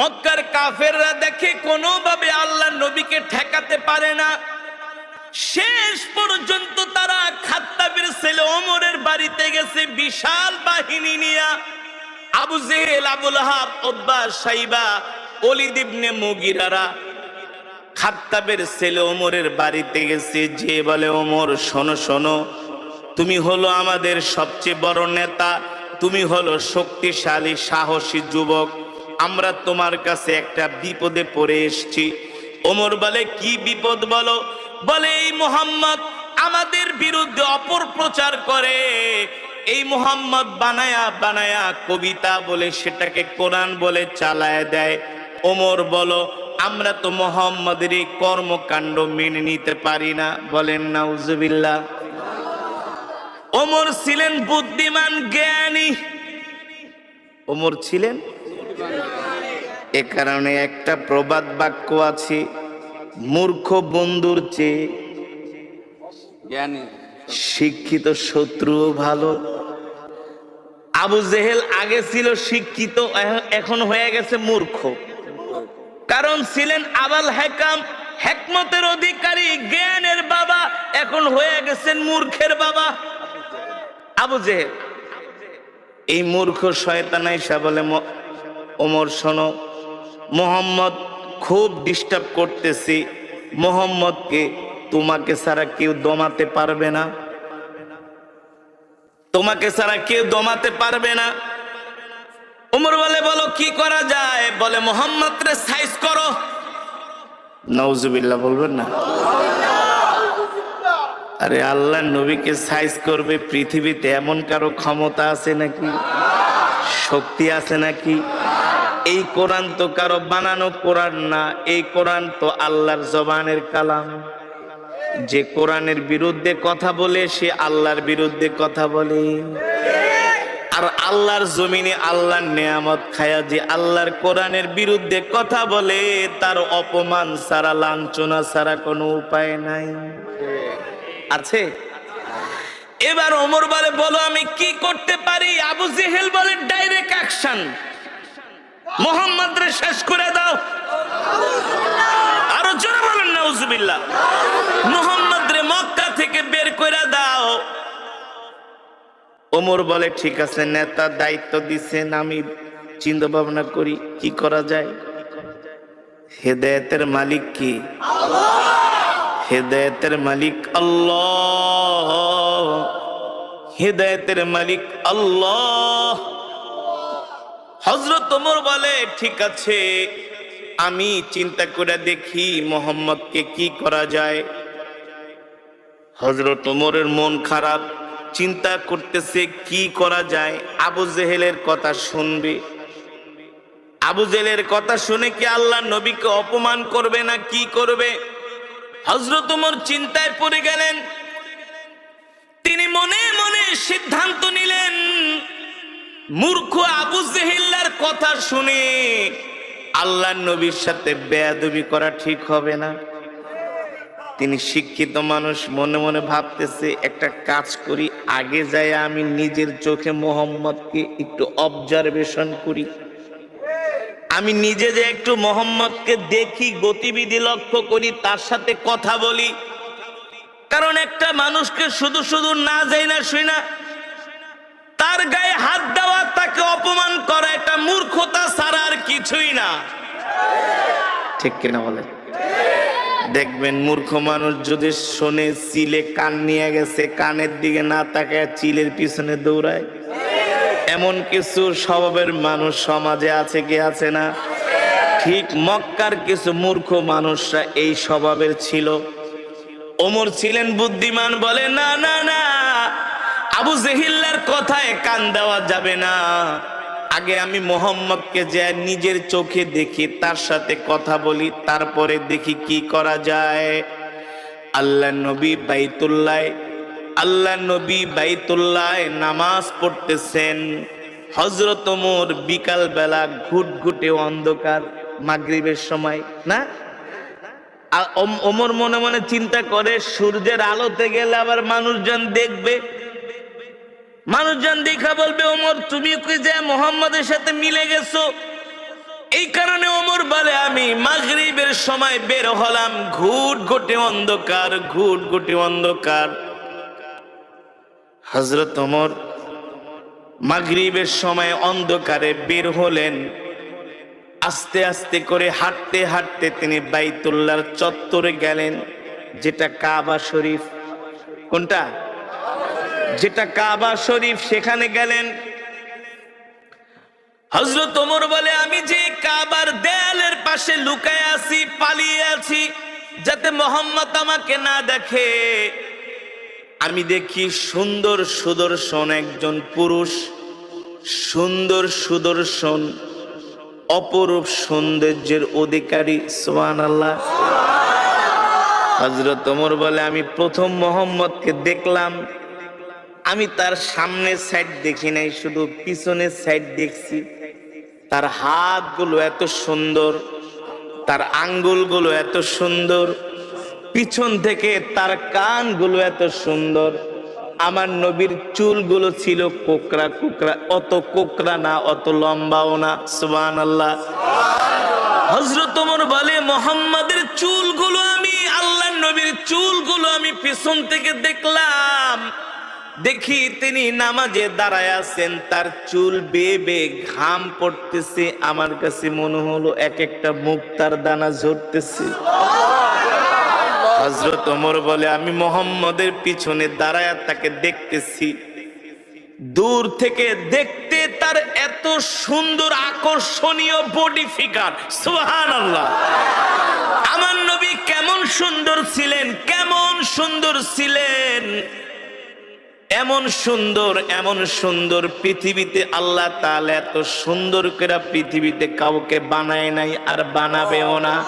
মক্কার কাফেররা দেখে কোনোভাবে আল্লাহ নবীকে ঠেকাতে পারে না। শেষ পর্যন্ত তারা খাত্তাবের ছেলে ওমরের বাড়িতে গেছে বিশাল বাহিনী নিয়া। আবু জেহেল আবুল হাব ওদ্বা সাইবা অলিদ ইবনে মুগিরারা খাত্তাবের ছেলে ওমরের বাড়িতে গেছে। যে বলে, ওমর, শোনো শোনো, তুমি হলো আমাদের সবচেয়ে বড় নেতা, তুমি হলো শক্তিশালী, সাহসী যুবক আমরা তোমার কাছে একটা বিপদে পড়ে এসেছি। ওমর বলে, কি বিপদ বলো? বলে, এই মোহাম্মদ আমাদের বিরুদ্ধে অপর প্রচার করে। এই মোহাম্মদ বানায়া বানায়া কবিতা বলে, সেটাকে কোরআন বলে চালায় দেয়। ওমর বলো, আমরা তো মোহাম্মদের এই কর্মকাণ্ড মেনে নিতে পারি না। বলেন না উজুবিল্লা ওমর ছিলেন বুদ্ধিমান, জ্ঞানী। ওমর ছিলেন এ কারণে একটা প্রবাদ বাক্য আছে মূর্খ বন্ধুর চেয়ে শিক্ষিত শত্রুও ভালো। আবু জেহেল আগে ছিল শিক্ষিত এখন হয়ে গেছে মূর্খ। কারণ ছিলেন আবাল হেকাম হেকমতের অধিকারী জ্ঞানের বাবা এখন হয়ে গেছেন মূর্খের বাবা। আবু জেহেল। এই মূর্খ শয়তানাই আইসা বলে ওমর শোনো, মোহাম্মদ খুব ডিস্টার্ব করতেছি। মোহাম্মদকে, তোমাকে ছাড়া কেউ দমাতে পারবে না। তোমাকে ছাড়া কেউ দমাতে পারবে না। উমর বলে, বলো, কি করা যায়? বলে মোহাম্মদ রে সাইজ করো। নওজুবিল্লাহ বলবেন না? আরে আল্লাহ নবীকে সাইজ করবে, পৃথিবীতে এমন কারও ক্ষমতা আছে নাকি? শক্তি আছে নাকি? এই কোরআন তো কারও বানানো কোরআন না, এই কোরআন তো আল্লাহর জবানের কালাম। যে কোরআনের বিরুদ্ধে কথা বলে, সে আল্লাহর বিরুদ্ধে কথা বলে। আর আল্লাহর জমিনে আল্লাহর নেয়ামত খায়া যে আল্লাহর কোরআনের বিরুদ্ধে কথা বলে, তার অপমান ছাড়া লাঞ্ছনা ছাড়া কোনো উপায় নাই। আছে? এবার ওমর বলে, বলো আমি কি করতে পারি? আবু জেহেল বলে ডাইরেক্ট অ্যাকশন মোহাম্মদ রে শেষ করে দাও। আরও জোরে বলেন না উজুবিল্লাহ মোহাম্মদ রে মক্কা থেকে বের করে দাও। ওমর বলে ঠিক আছে নেতা দায়িত্ব দিচ্ছেন আমি চিন্তা ভাবনা করি কি করা যায়? হেদায়েতের মালিক কি? হেদায়েতের মালিক আল্লাহ। হেদায়েতের মালিক আল্লাহ। হজরত ওমর বলে, ঠিক আছে, আমি চিন্তা করে দেখি মোহাম্মদকে কি করা যায়। হজরত ওমরের মন খারাপ, চিন্তা করতেছে কি করা যায়। আবু জেহেলের কথা শুনবে। আবু জেহেলের কথা শুনে কি আল্লাহ নবীকে অপমান করবে না কি করবে? হজরত ওমর চিন্তায় পড়ে গেলেন। তিনি মনে মনে সিদ্ধান্ত নিলেন মূর্খ আবু জেহিল্লার কথা শুনে আল্লাহ নবীর সাথে বেয়াদবি করা ঠিক হবে না। তিনি শিক্ষিত মানুষ, মনে মনে ভাবতেছে, একটা কাজ করি, আগে যাই আমি নিজের চোখে মোহাম্মদকে একটু অবজারভেশন করি। আমি নিজে যে একটু মোহাম্মদকে দেখি, গতিবিধি লক্ষ্য করি, তার সাথে কথা বলি। কারণ একটা মানুষকে শুধু শুধু না যাই না শুই না তার গায়ে হাত দেওয়া, তাকে অপমান করা এটা মূর্খতা ছাড়া আর কিছুই না। ঠিক কিনা বলে দেখবেন মূর্খ মানুষ যদি শোনে, চিলে কান নিয়ে গেছে, কানের দিকে না তাকায়, চিলের পিছনে দৌড়ায়। এমন কিছু স্বভাবের মানুষ সমাজে আছে কি আছে না? ঠিক মক্কার কিছু মূর্খ মানুষরা এই স্বভাবের ছিল। ওমর ছিলেন বুদ্ধিমান, বলে, না না না আবু জেহিল্লার কথায় কান দেওয়া যাবে না। আগে আমি মোহাম্মদকে যে নিজের চোখে দেখি, তার সাথে কথা বলি, তারপরে দেখি কি করা যায়। আল্লাহ নবী বাইতুল্লায় আল্লাহ নবী বাইতুল্লায় নামাজ পড়তেছেন। হজরত ওমর বিকাল বেলা ঘুটঘুটে অন্ধকার, মাগরিবের সময়, না? ওমর মনে মনে চিন্তা করে, সূর্যের আলোতে গেলে আবার মানুষজন দেখবে। মানুষজন দেখা বলবে, ওমর, তুমি কি যে মোহাম্মদের সাথে মিলে গেছো? এই কারণে ওমর বলে, আমি মাগরিবের সময় বের হলাম, ঘুট ঘুটে অন্ধকার, ঘুট ঘুটে অন্ধকার। হজরত ওমর মাগরিবের সময় অন্ধকারে বের হলেন। আস্তে আস্তে করে হাঁটতে হাঁটতে তিনি বাইতুল্লাহর চত্বরে গেলেন, যেটা কাবা শরীফ। কোনটা? যেটা কাবা শরীফ, সেখানে গেলেন। হজরত ওমর বলে, আমি যে কাবার দেয়ালের পাশে লুকায় আছি, পালিয়ে আছি, যাতে মোহাম্মদ আমাকে না দেখে। আমি দেখি সুন্দর সুদর্শন একজন পুরুষ, সুন্দর সুদর্শন, অপরূপ সৌন্দর্যের অধিকারী সোহান আল্লাহ হজরত ওমর বলে, আমি প্রথম মোহাম্মদকে দেখলাম আমি তার সামনের সাইড দেখি নাই, শুধু পিছনের সাইড দেখছি। তার হাতগুলো এত সুন্দর, তার আঙ্গুলগুলো এত সুন্দর, পিছন থেকে তার কানগুলো এত সুন্দর। আমার নবীর চুলগুলো ছিল কোকরা কোকরা অত কোকরা না, অত লম্বাও না সুবান আল্লাহ হজরত বলে, মোহাম্মদের চুলগুলো আমি আল্লাহ নবীর চুলগুলো আমি পিছন থেকে দেখলাম। দেখি তিনি নামাজে দাঁড়ায় আছেন, তার চুল বেয়ে ঘাম পড়তেছে। আমার কাছে মনে হলো এক একটা মুক্তার দানা ঝরতেছে। হজরত ওমর বলে, আমি মোহাম্মদের পিছনে দাঁড়ায় তাকে দেখতেছি। দূর থেকে দেখতে তার এত সুন্দর আকর্ষণীয় বডি ফিগার সুহান আমার নবী কেমন সুন্দর ছিলেন, কেমন সুন্দর ছিলেন। এমন সুন্দর এমন সুন্দর পৃথিবীতে আল্লাহ তাআলা এত সুন্দর করে পৃথিবীতে কাউকে বানায় নাই আর বানাবেও না।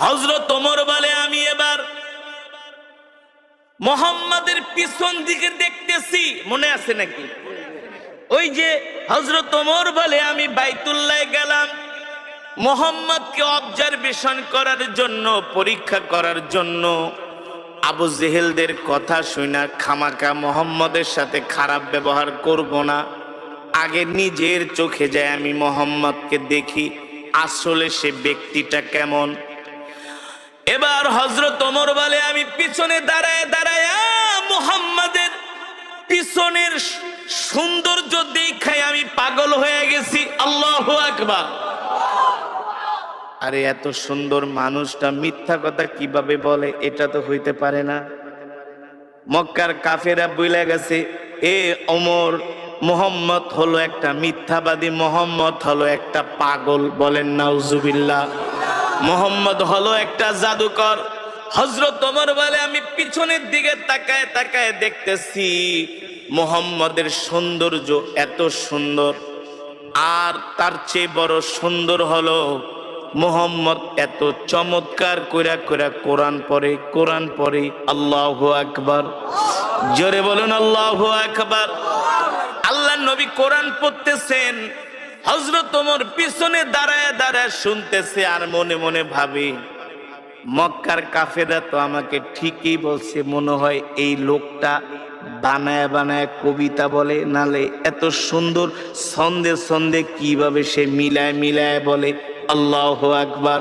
হজরত বলে, আমি এবার মোহাম্মদের পিছন দিকে দেখতেছি। মনে আছে নাকি? ওই যে হজরত বলে, আমি বাইতুল্লাহ গেলাম মোহাম্মদকে অবজারভেশন করার জন্য, পরীক্ষা করার জন্য। আবু জেহেলদের কথা শুনা খামাকা মোহাম্মদের সাথে খারাপ ব্যবহার করব না। আগে নিজের চোখে যায় আমি মোহাম্মদকে দেখি, আসলে সে ব্যক্তিটা কেমন। এবার হজরত ওমর বলে, আমি পিছনে দাঁড়ায় দাঁড়ায় মোহাম্মদের পিছনের সৌন্দর্য দেখায় আমি পাগল হয়ে গেছি। আল্লাহ আকবার। আরে এত সুন্দর মানুষটা মিথ্যা কথা কীভাবে বলে? এটা তো হইতে পারে না। মক্কার কাফেরা বইলে গেছে, এ ওমর, মোহাম্মদ হলো একটা মিথ্যাবাদী, মোহাম্মদ হলো একটা পাগল। বলেন, নাউজুবিল্লাহ। মোহাম্মদ হলো একটা জাদুকর। হজরত ওমর বলে, আমি পিছনের দিকে তাকায় তাকায় দেখতেছি মোহাম্মদের সৌন্দর্য এত সুন্দর। আর তার চেয়ে বড় সুন্দর হলো মোহাম্মদ এত চমৎকার কইরা কইরা কোরআন পড়ে কোরআন পড়ে, আল্লাহ আকবার। জোরে বলুন, আল্লাহ আকবার। আল্লাহ নবী কোরআন পড়তেছেন হজরত ওমর পিছনে দাঁড়ায় দাঁড়ায় শুনতেছে আর মনে মনে ভাবি, মক্কার কাফেরা তো আমাকে ঠিকই বলছে, মনে হয় এই লোকটা বানায় বানায় কবিতা বলে, নালে এত সুন্দর ছন্দে ছন্দে কীভাবে সে মিলায় মিলায় বলে আল্লাহ আকবার।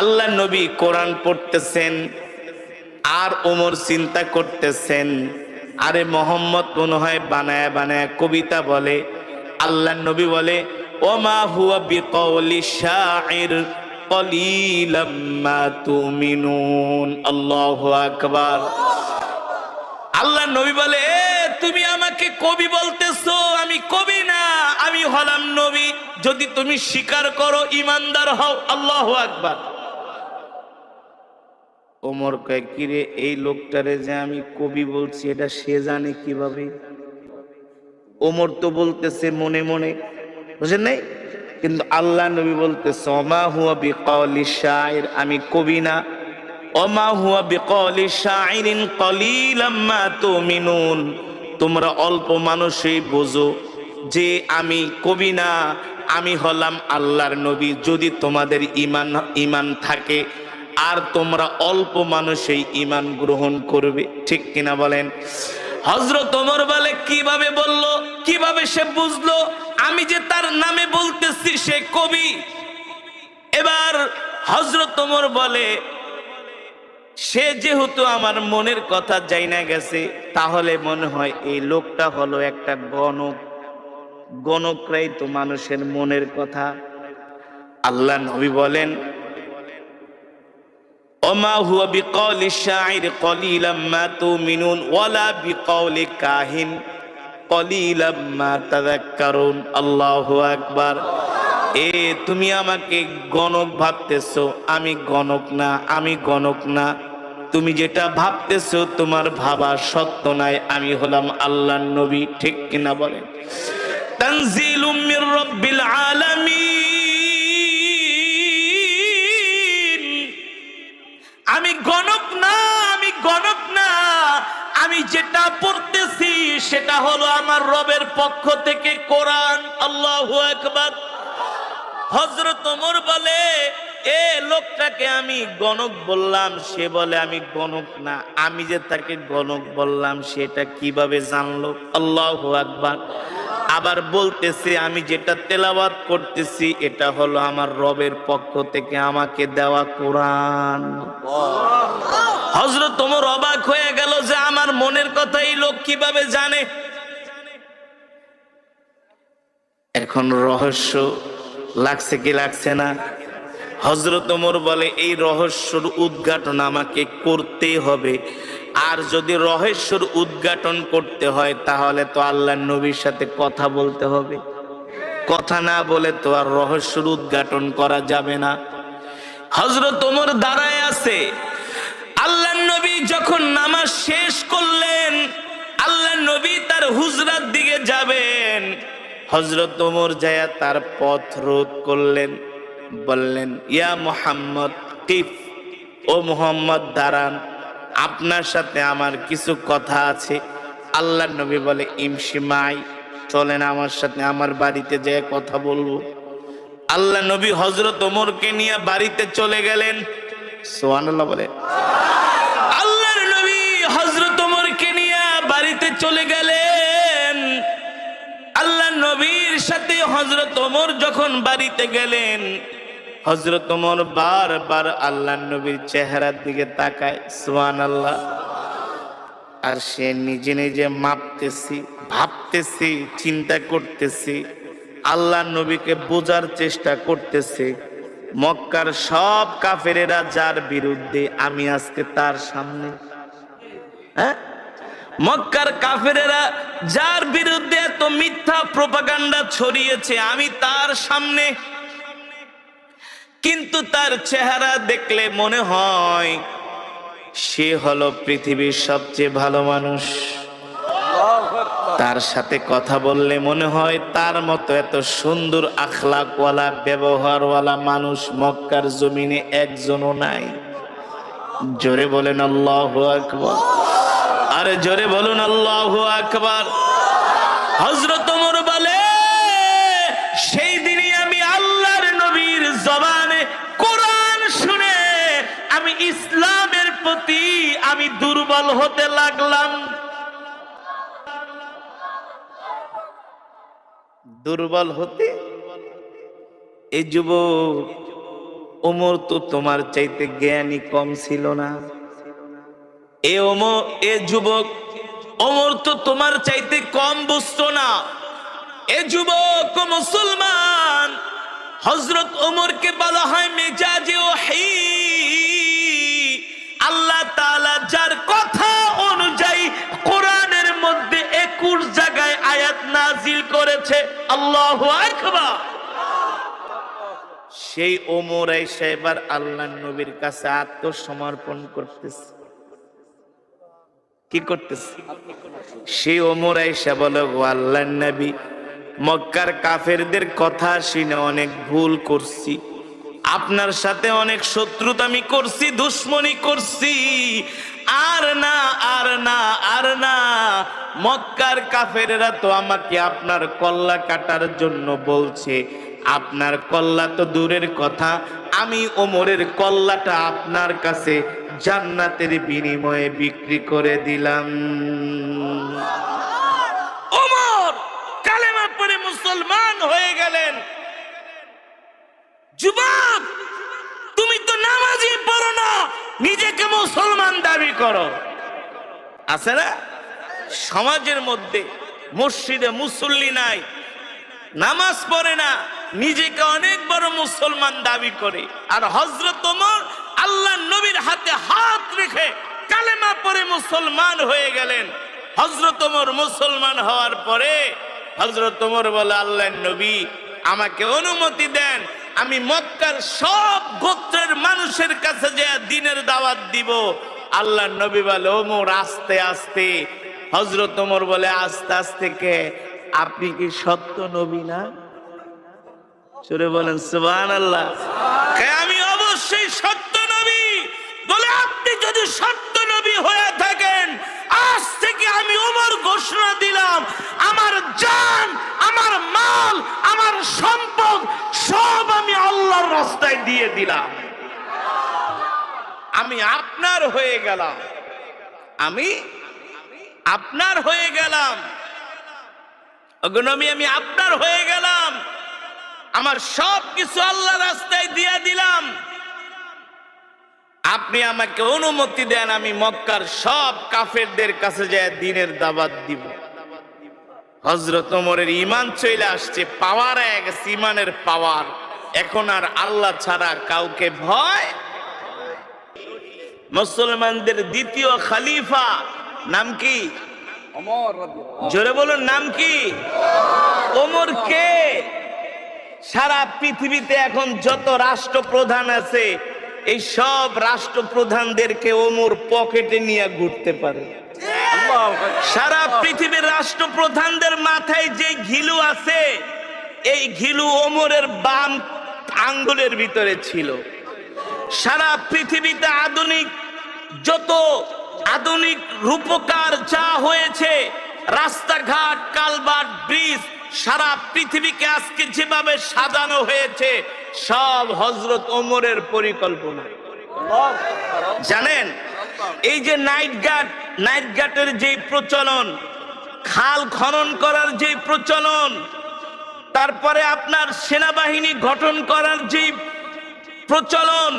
আল্লাহ নবী কোরআন পড়তেছেন, আর ওমর চিন্তা করতেছেন। আরে মোহাম্মদ মনে হয় বানায় বানায় কবিতা বলে। আল্লাহ নবী বলে, ওমা হুয়া বিকৌলি আকবার। আল্লাহ নবী বলে তুমি আমাকে কবি বলতেছো, আমি কবি না। আমি হলাম নবী, যদি তুমি স্বীকার করো ইমানদার হও। আল্লাহু আকবার। ওমর কয়, কিরে, এই লোকটারে যে আমি কবি বলছি, এটা সে জানে কীভাবে? ওমর তো বলতেছে মনে মনে, বুঝেন নাই? কিন্তু আল্লাহ নবী বলতেছে অমা হুয়া বিকলি শায়ের আমি কবি না। অমা হুয়া বিকলি শাইরিন তুমিনুন তোমরা অল্প মানুষই বোঝো। যে আমি কবি না, আমি হলাম আল্লাহর নবী। যদি তোমাদের ইমান ইমান থাকে, আর তোমরা অল্প মানুষই ইমান গ্রহণ করবে। ঠিক কিনা বলেন? হজরত ওমর বলে, কীভাবে বলল? কীভাবে সে বুঝলো? আমি যে তার নামে বলতেছি সে কবি। এবার হজরত ওমর বলে, সে যেহেতু আমার মনের কথা যাই না গেছে, তাহলে মনে হয় এই লোকটা হলো একটা গণক। গণকরাই তো মানুষের মনের কথা। আল্লাহ নবী বলেন হুয়া বিকৌলি ওয়ালা বিকৌলি কাহিন আল্লাহু এ, তুমি আমাকে গণক ভাবতেছো, আমি গণক না, আমি গণক না। তুমি যেটা ভাবতেছো, তোমার ভাবা সত্য নাই, আমি হলাম আল্লাহর নবী, ঠিক কিনা বলেন? তানজিলুম মির রাব্বিল আলামিন। আমি গণক না, আমি গণক না। আমি যেটা পড়তেছি, সেটা হলো আমার রবের পক্ষ থেকে কোরআন। আল্লাহু আকবার। হজরত ওমর বলে, এ লোকটাকে আমি গণক বললাম, সে বলে আমি গণক না। আমি যে তাকে গণক বললাম, সেটা কীভাবে জানলো? আল্লাহ আকবার। আবার বলতেছে, আমি যেটা তেলাবাদ করতেছি, এটা হলো আমার রবের পক্ষ থেকে আমাকে দেওয়া কোরআন। হজরত তোমার অবাক হয়ে গেল যে আমার মনের কথা এই লোক কীভাবে জানে? এখন রহস্য লাগছে কি লাগছে না? হজরত ওমর বলে, এই রহস্যর উদ্ঘাটন আমাকে করতে হবে। আর যদি রহস্যর উদ্ঘাটন করতে হয়, তাহলে তো আল্লাহ নবীর সাথে কথা বলতে হবে। কথা না বলে তো আর রহস্যর উদ্ঘাটন করা যাবে না। হজরত ওমর দাঁড়ায় আছে। আল্লাহ নবী যখন নামাজ শেষ করলেন আল্লাহ নবী তার হুজরার দিকে যাবেন। হজরত ওমর যায়া তার পথ রোধ করলেন। বললেন, ইয়া মোহাম্মদ, কিফ। ও মোহাম্মদ, দাঁড়ান। আপনার সাথে আমার কিছু কথা আছে। আল্লাহ নবী বলে ইমসিমাই চলেন আমার সাথে, আমার বাড়িতে যেয়ে কথা বলব। আল্লাহ নবী হজরত ওমরকে নিয়ে বাড়িতে চলে গেলেন। সোহানুল্লাহ বলে, আল্লাহর নবী হজরত ওমরকে নিয়ে বাড়িতে চলে গেলেন। আল্লাহ নবীর সাথে হজরত ওমর যখন বাড়িতে গেলেন হজরত ওমর বারবার আল্লাহ নবীর চেহারার দিকে তাকায় সোহান আল্লাহ আর সে নিজে নিজে মাপতেছি, ভাবতেছি, চিন্তা করতেছি আল্লাহ নবীকে বোঝার চেষ্টা করতেছে। মক্কার সব কাফেরেরা যার বিরুদ্ধে আমি আজকে তার সামনে হ্যাঁ? মক্কার কাফেরেরা যার বিরুদ্ধে এত মিথ্যা প্রপাগান্ডা ছড়িয়েছে, আমি তার সামনে কিন্তু তার চেহারা দেখলে মনে হয় সে হলো পৃথিবীর সবচেয়ে ভালো মানুষ। তার সাথে কথা বললে মনে হয় তার মতো এত সুন্দর আখলাকওয়ালা, ব্যবহারওয়ালা মানুষ মক্কার জমিনে একজনও নাই। জোরে বলেন আল্লাহ আকবর। আরে জোরে বলুন আল্লাহ আকবার। হজরত দুর্বল হতে লাগলাম। দুর্বল হতে? এই যুবক, ওমর তো তোমার চাইতে জ্ঞানী কম ছিল না। এ ওমর, এ যুবক, ওমর তো তোমার চাইতে কম বুঝতো না। এ যুবক, মুসলমান হজরত ওমরকে বলা হয় মেজাজে ও তাআলা যার কথা অনুযায়ী কোরআনের মধ্যে একুশ জায়গায় আয়াত নাজিল করেছে। আল্লাহু সেই ওমর এসে এবার আল্লাহ নবীর কাছে আত্মসমর্পণ করতেছে। কি করতেছে? সেই ওমর আইসা বলে, ও আল্লাহ নবী, মক্কার কাফেরদের কথা শুনে অনেক ভুল করছি। আপনার সাথে অনেক শত্রুতা আমি করছি, দুশ্মনী করছি। আর না আর না আর না। মক্কার কাফেরেরা তো আমাকে আপনার কল্লা কাটার জন্য বলছে। আপনার কল্লা তো দূরের কথা। আমি ওমরের কল্লাটা আপনার কাছে জান্নাতের বিনিময়ে বিক্রি করে দিলাম ওমর কালেমা পড়ে মুসলমান হয়ে গেলেন যুবক তুমি মুসলমান দাবি করো। আছে না? সমাজের মধ্যে মসজিদে মুসল্লি নাই, নামাজ পড়ে না, নিজেকে অনেক বড় মুসলমান দাবি করে। আর হজরত ওমর আল্লাহ নবীর হাতে হাত রেখে কালেমা পরে মুসলমান হয়ে গেলেন। হজরত ওমর মুসলমান হওয়ার পরে হজরত ওমর বলে, আল্লাহ নবী, আমাকে অনুমতি দেন, আমি মক্কার সব গোত্রের মানুষের কাছে যে দিনের দাওয়াত দিব। আল্লাহ নবী বলে, ওমর, আস্তে আস্তে। হজরত ওমর বলে, আস্তে আস্তে কে? আপনি কি সত্য নবী না? সুরে বলেন সুবান আল্লাহ আমি অবশ্যই সত্য নবী। বলে, আপনি যদি সত্য নবী হয়ে থাকেন, আজ থেকে আমি ওমর ঘোষণা দিলাম, আমার জান, আমার মাল, আমার সম্পদ সব আমি আল্লাহর রাস্তায় দিয়ে দিলাম। আমি আপনার হয়ে গেলাম। আমি আপনার হয়ে গেলাম। অগনবী আমি আপনার হয়ে গেলাম। আমার সব কিছু আল্লাহ রাস্তায় দিয়ে দিলাম। আপনি আমাকে অনুমতি দেন, আমি মক্কার সব কাফেরদের কাছে যায় দিনের দাবাত দিব। হজরত ওমরের ইমান চলে আসছে, পাওয়ার এক ইমানের পাওয়ার। এখন আর আল্লাহ ছাড়া কাউকে ভয় মুসলমানদের দ্বিতীয় খালিফা নাম কি? জোরে বলুন নাম কি? ওমর। কে? সারা পৃথিবীতে এখন যত রাষ্ট্রপ্রধান আছে এই সব রাষ্ট্রপ্রধানদেরকে ওমর পকেটে নিয়ে ঘুরতে পারে। সারা পৃথিবীর রাষ্ট্রপ্রধানদের মাথায় যে ঘিলু আছে এই ঘিলু ওমরের বাম আঙ্গুলের ভিতরে ছিল। সারা পৃথিবীতে আধুনিক যত আধুনিক রূপকার যা হয়েছে, রাস্তাঘাট কালবার ব্রিজ, সারা পৃথিবীকে আজকে যেভাবে সাজানো হয়েছে, সব হজরত ওমরের পরিকল্পনা। জানেন, এই যে নাইট গার্ড নাইট গার্ডের যে প্রচলন, খাল খনন করার যে প্রচলন, তারপরে আপনার সেনাবাহিনী গঠন করার যে প্রচলন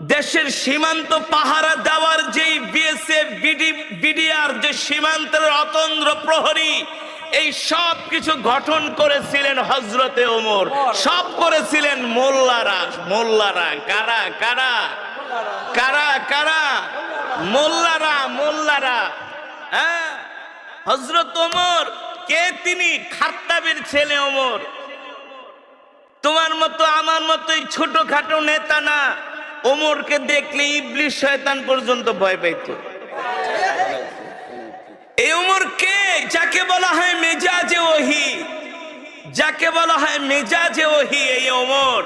দেশের সীমান্ত পাহারা দেওয়ার যে বিএসএফ বিডি বিডিআর যে সীমান্তের অতন্দ্র প্রহরী এই সব কিছু গঠন করেছিলেন হজরতে ওমর। সব করেছিলেন মোল্লারা। মোল্লারা কারা কারা? কারা কারা? মোল্লারা মোল্লারা। হ্যাঁ? হজরত ওমর কে তিনি? খাত্তাবের ছেলে ওমর। তোমার মতো আমার মতো এই ছোটখাটো নেতা না। ওমরকে দেখলে ইবলিশ শয়তান পর্যন্ত ভয় পাইত। এই ওমর কে? যাকে বলা হয় মেজাজে ওহি। যাকে বলা হয় মেজাজে ওহি এই ওমর।